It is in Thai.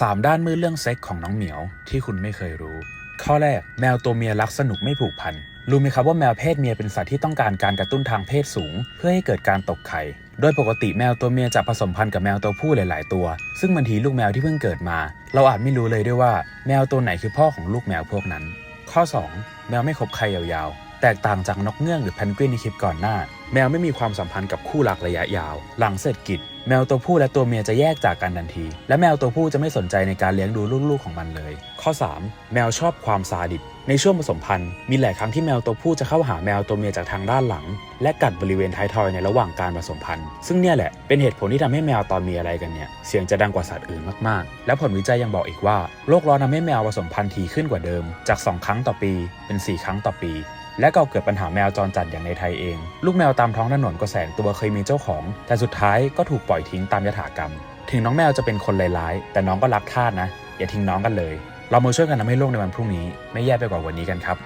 3 ด้านมืดเรื่องเซ็กของน้องเหมียวที่คุณไม่เคยรู้ ข้อแรกแมวตัวเมียรักสนุกไม่ผูกพันรู้ไหมครับว่าแมวเพศเมียเป็นสัตว์ที่ต้องการการกระตุ้นทางเพศสูง เพื่อให้เกิดการตกไข่ โดยปกติแมวตัวเมียจะผสมพันธุ์กับแมวตัวผู้หลาย ๆ ตัว ซึ่งบางทีลูกแมวที่เพิ่งเกิดมา เราอาจไม่รู้เลยด้วยว่า แมวตัวไหนคือพ่อของลูกแมวพวกนั้น ข้อ 2 แมวไม่คบใครยาวๆ แตกต่างจากนกเงือกหรือแพนกวินในคลิปก่อนหน้า แมวไม่มีความสัมพันธ์กับคู่รักระยะยาว หลังเสร็จกิจ แมวตัวผู้และตัวเมียจะแยกจากกันทันที และแมวตัวผู้จะไม่สนใจในการเลี้ยงดูลูกๆของมันเลย ข้อ 3 แมวชอบความซาดิสในช่วงผสมพันธุ์มีหลายครั้งที่แมวตัวผู้จะเข้าหาแมวตัวเมียจากทางด้านหลัง และกัดบริเวณท้ายทอยในระหว่างการผสมพันธุ์ ซึ่งเนี่ยแหละเป็นเหตุผลที่ทำให้แมวตอนมีอะไรกันเนี่ยเสียงจะดังกว่าสัตว์อื่นมากๆ และผลวิจัยยังบอกอีกว่าโลกร้อนทำให้แมวผสมพันธุ์ถี่ขึ้นกว่าเดิม จาก 2 ครั้งต่อปีเป็น 4 ครั้งต่อปี และก็เกิดปัญหาแมวจรจัดอย่างในไทยเอง ลูกแมวตามท้องถนนก็แสนตัวเคยมีเจ้าของ แต่สุดท้ายก็ถูกปล่อยทิ้งตามยถากรรม ถึงน้องแมวจะเป็นคนร้ายๆแต่น้องก็รักทาสนะ อย่าทิ้งน้องกันเลย เรามาช่วยกันทำให้โลกในวันพรุ่งนี้ ไม่แย่ไปกว่าวันนี้กันครับ